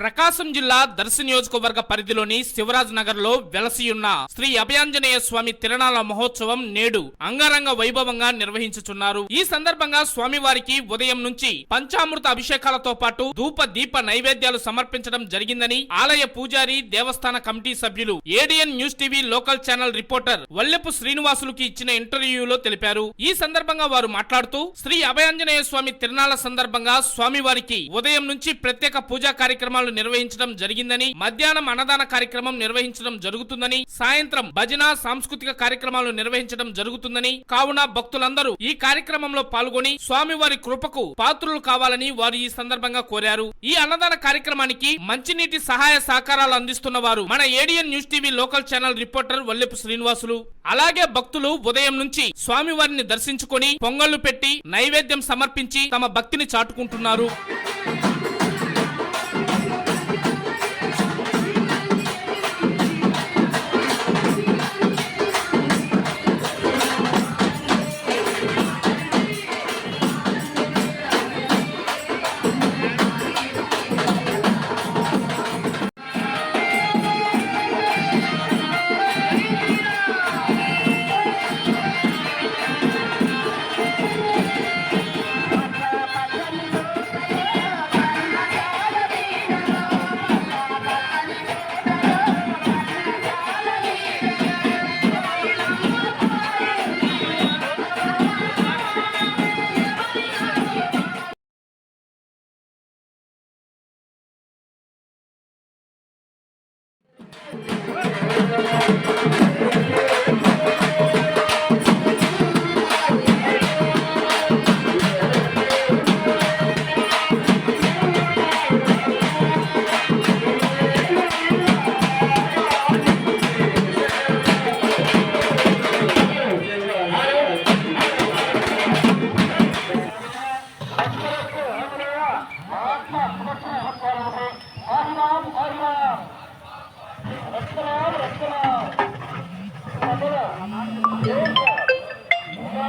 ప్రకాశం జిల్లా దర్శి నియోజకవర్గ పరిధిలోని శివరాజ్ నగర్లో వెలసియున్న శ్రీ అభయాంజనేయ స్వామి తిరణాల మహోత్సవం నేడు అంగరంగ వైభవంగా నిర్వహించుచున్నారు. ఈ సందర్భంగా స్వామివారికి ఉదయం నుంచి పంచామృత అభిషేకాలతో పాటు ధూప దీప నైవేద్యాలు సమర్పించడం జరిగిందని ఆలయ పూజారి దేవస్థాన కమిటీ సభ్యులు ADN news TV local channel reporter Vallepu శ్రీనివాసులకి ఇచ్చిన ఇంటర్వ్యూలో తెలిపారు. ఈ సందర్భంగా వారు మాట్లాడుతూ శ్రీ అభయాంజనేయ స్వామి తిరణాల సందర్భంగా స్వామివారికి ఉదయం నుంచి ప్రత్యేక పూజా కార్యక్రమాలు నిర్వహించడం జరిగిందని మధ్యాహ్నం అన్నదాన కార్యక్రమం నిర్వహించడం జరుగుతుందని సాయంత్రం భజన సాంస్కృతిక కార్యక్రమాలు నిర్వహించడం జరుగుతుందని కావున భక్తులందరూ ఈ కార్యక్రమంలో పాల్గొని స్వామివారి కృపకు పాత్రులు కావాలని వారు ఈ సందర్భంగా కోరారు. ఈ అన్నదాన కార్యక్రమానికి మంచినీటి సహాయ సహకారాలు అందిస్తున్న వారు మన ADN news TV local channel reporter Vallepu Srinivasulu. అలాగే భక్తులు ఉదయం నుంచి స్వామివారిని దర్శించుకొని పొంగళ్ళు పెట్టి నైవేద్యం సమర్పించి తమ భక్తిని చాటుకుంటున్నారు.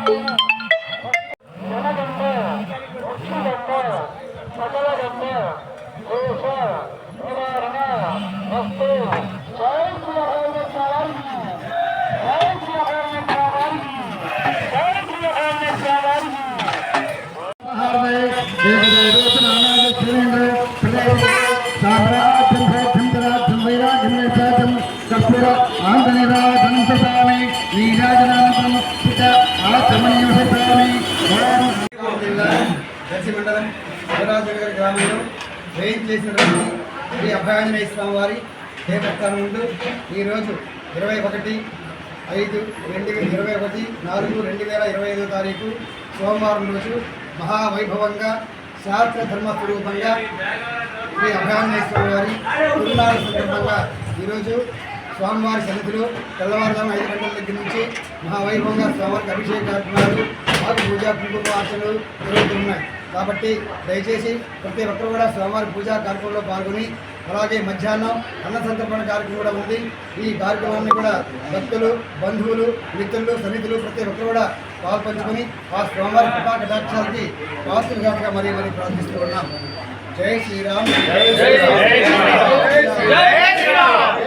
Música దర్శి మండలం శివరాజనగర్ గ్రామంలో జయం చేసినటువంటి శ్రీ అభయాంజనేయ స్వామి వారి దేవస్థానం ముందు ఈరోజు ఇరవై ఒకటి ఐదు రెండు వేల ఇరవై ఒకటి నాలుగు రెండు వేల ఇరవై ఐదో తారీఖు సోమవారం రోజు మహావైభవంగా శాస్త్ర ధర్మ స్వరూపంగా శ్రీ అభయాంజనేయ స్వామి వారి తిరునాళ్ళ సందర్భంగా ఈరోజు స్వామివారి సన్నిధిలో తెల్లవారుజాము ఐదు గంటల దగ్గర నుంచి మహావైభవంగా స్వామివారికి అభిషేక కార్యక్రమాలు వారి పూజా కుంకుమ అర్చనలు జరుగుతున్నాయి. కాబట్టి దయచేసి ప్రతి ఒక్కరు కూడా స్వామివారి పూజా కార్యక్రమంలో పాల్గొని అలాగే మధ్యాహ్నం అన్న సంతర్పణ కార్యక్రమం కూడా ఉంది. ఈ కార్యక్రమాన్ని కూడా భక్తులు బంధువులు మిత్రులు సన్నిధులు ప్రతి ఒక్కరు కూడా పాల్పంచుకొని ఆ స్వామివారి కృపా కటాక్షాలకి పాత్రగా మరి మరి ప్రార్థిస్తూ ఉన్నాం. జై శ్రీరామ్. జై శ్రీరామ్. జై శ్రీరామ్.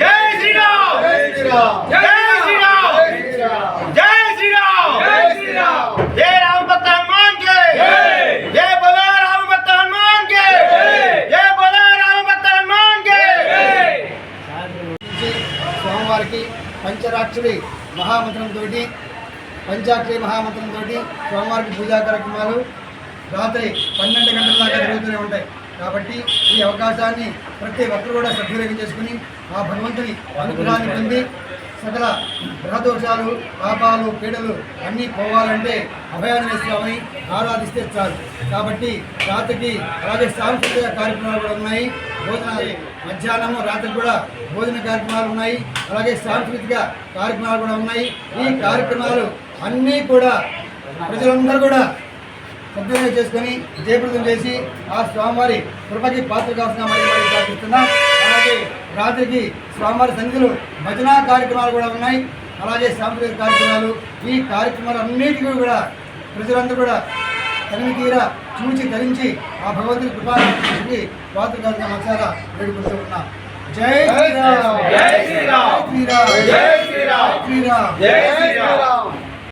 జై శ్రీరామ్. జై శ్రీరామ్. స్వామివారికి పంచరాక్షుడి మహామంత్రంతో పంచాక్షరి మహామంత్రంతో స్వామివారికి పూజా కార్యక్రమాలు రాత్రి పన్నెండు గంటల దాకా జరుగుతూనే ఉంటాయి. కాబట్టి ఈ అవకాశాన్ని ప్రతి ఒక్కరు కూడా సద్వినియోగం చేసుకుని ఆ భగవంతుని అనుగ్రహాన్ని పొంది సకల గ్రహదోషాలు పాపాలు పీడలు అన్నీ పోవాలంటే అభయాన్ని స్వామిని ఆరాధిస్తే చాలు. కాబట్టి రాత్రికి అలాగే సాంస్కృతిక కార్యక్రమాలు కూడా ఉన్నాయి. భోజనాలు మధ్యాహ్నము రాత్రి కూడా భోజన కార్యక్రమాలు ఉన్నాయి. అలాగే సాంస్కృతిక కార్యక్రమాలు కూడా ఉన్నాయి. ఈ కార్యక్రమాలు అన్నీ కూడా ప్రజలందరూ కూడా సద్వినియోగం చేసుకొని జయప్రదం చేసి ఆ స్వామివారి కృపకి పాత్ర కావాల్సిన మరి ప్రార్థిస్తున్నాం. అలాగే రాత్రికి స్వామివారి సన్నిధులు భజనా కార్యక్రమాలు కూడా ఉన్నాయి. అలాగే సాంస్కృతిక కార్యక్రమాలు ఈ కార్యక్రమాలు అన్నిటికీ కూడా ప్రజలందరూ కూడా తనివి తీరా చూచి ధరించి ఆ భగవంతుని పాత్ర కావాల్సిన మనసారా వేడుకుంటూ ఉన్నాం జై శ్రీరామ్. జై శ్రీరామ్. శ్రీరామ్. జై శ్రీరామ్. శ్రీరామ్. జై శ్రీరామ్.